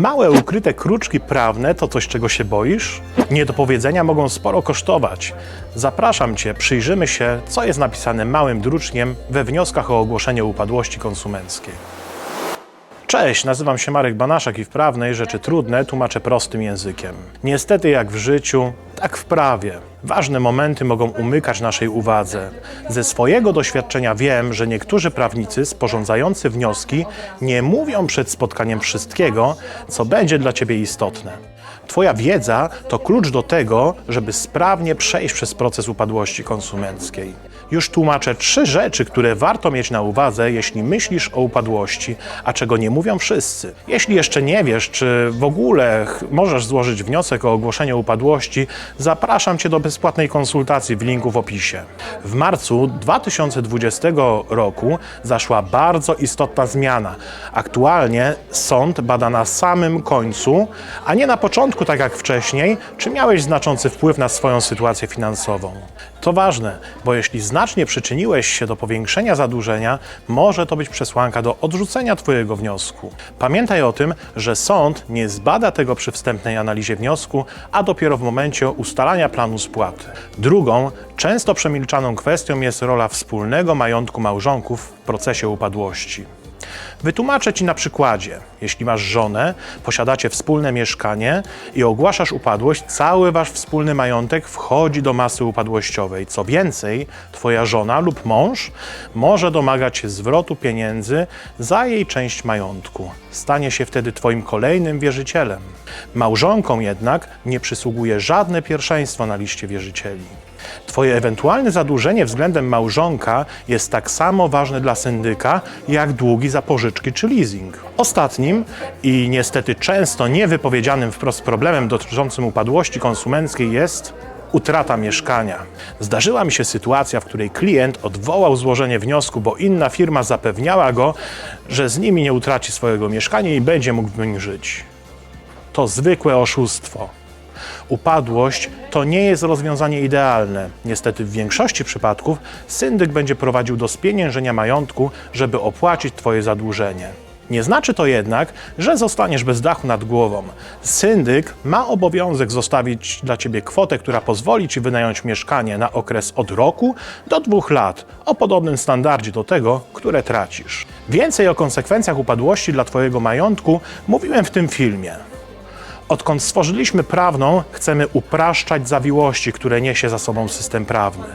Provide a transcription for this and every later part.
Małe, ukryte kruczki prawne to coś, czego się boisz? Niedopowiedzenia mogą sporo kosztować. Zapraszam Cię, przyjrzymy się, co jest napisane małym druczkiem we wnioskach o ogłoszenie upadłości konsumenckiej. Cześć, nazywam się Marek Banaszak i w prawnej rzeczy trudne tłumaczę prostym językiem. Niestety, jak w życiu, tak w prawie. Ważne momenty mogą umykać naszej uwadze. Ze swojego doświadczenia wiem, że niektórzy prawnicy sporządzający wnioski nie mówią przed spotkaniem wszystkiego, co będzie dla Ciebie istotne. Twoja wiedza to klucz do tego, żeby sprawnie przejść przez proces upadłości konsumenckiej. Już tłumaczę trzy rzeczy, które warto mieć na uwadze, jeśli myślisz o upadłości, a czego nie mówią wszyscy. Jeśli jeszcze nie wiesz, czy w ogóle możesz złożyć wniosek o ogłoszenie upadłości, zapraszam Cię do bezpłatnej konsultacji w linku w opisie. W marcu 2020 roku zaszła bardzo istotna zmiana. Aktualnie sąd bada na samym końcu, a nie na początku, tak jak wcześniej, czy miałeś znaczący wpływ na swoją sytuację finansową. To ważne, bo jeśli znacznie przyczyniłeś się do powiększenia zadłużenia, może to być przesłanka do odrzucenia Twojego wniosku. Pamiętaj o tym, że sąd nie zbada tego przy wstępnej analizie wniosku, a dopiero w momencie ustalania planu spłaty. Drugą, często przemilczaną kwestią jest rola wspólnego majątku małżonków w procesie upadłości. Wytłumaczę Ci na przykładzie. Jeśli masz żonę, posiadacie wspólne mieszkanie i ogłaszasz upadłość, cały Wasz wspólny majątek wchodzi do masy upadłościowej. Co więcej, Twoja żona lub mąż może domagać się zwrotu pieniędzy za jej część majątku. Stanie się wtedy Twoim kolejnym wierzycielem. Małżonkom jednak nie przysługuje żadne pierwszeństwo na liście wierzycieli. Twoje ewentualne zadłużenie względem małżonka jest tak samo ważne dla syndyka, jak długi za pożyczki czy leasing. Ostatnim i niestety często niewypowiedzianym wprost problemem dotyczącym upadłości konsumenckiej jest utrata mieszkania. Zdarzyła mi się sytuacja, w której klient odwołał złożenie wniosku, bo inna firma zapewniała go, że z nimi nie utraci swojego mieszkania i będzie mógł w nim żyć. To zwykłe oszustwo. Upadłość to nie jest rozwiązanie idealne. Niestety w większości przypadków syndyk będzie prowadził do spieniężenia majątku, żeby opłacić Twoje zadłużenie. Nie znaczy to jednak, że zostaniesz bez dachu nad głową. Syndyk ma obowiązek zostawić dla Ciebie kwotę, która pozwoli Ci wynająć mieszkanie na okres od roku do dwóch lat, o podobnym standardzie do tego, które tracisz. Więcej o konsekwencjach upadłości dla Twojego majątku mówiłem w tym filmie. Odkąd stworzyliśmy prawną, chcemy upraszczać zawiłości, które niesie za sobą system prawny.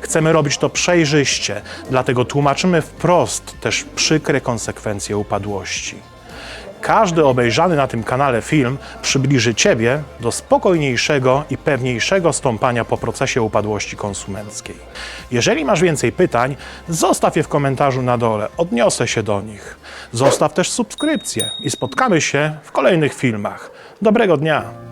Chcemy robić to przejrzyście, dlatego tłumaczymy wprost też przykre konsekwencje upadłości. Każdy obejrzany na tym kanale film przybliży Ciebie do spokojniejszego i pewniejszego stąpania po procesie upadłości konsumenckiej. Jeżeli masz więcej pytań, zostaw je w komentarzu na dole, odniosę się do nich. Zostaw też subskrypcję i spotkamy się w kolejnych filmach. Dobrego dnia!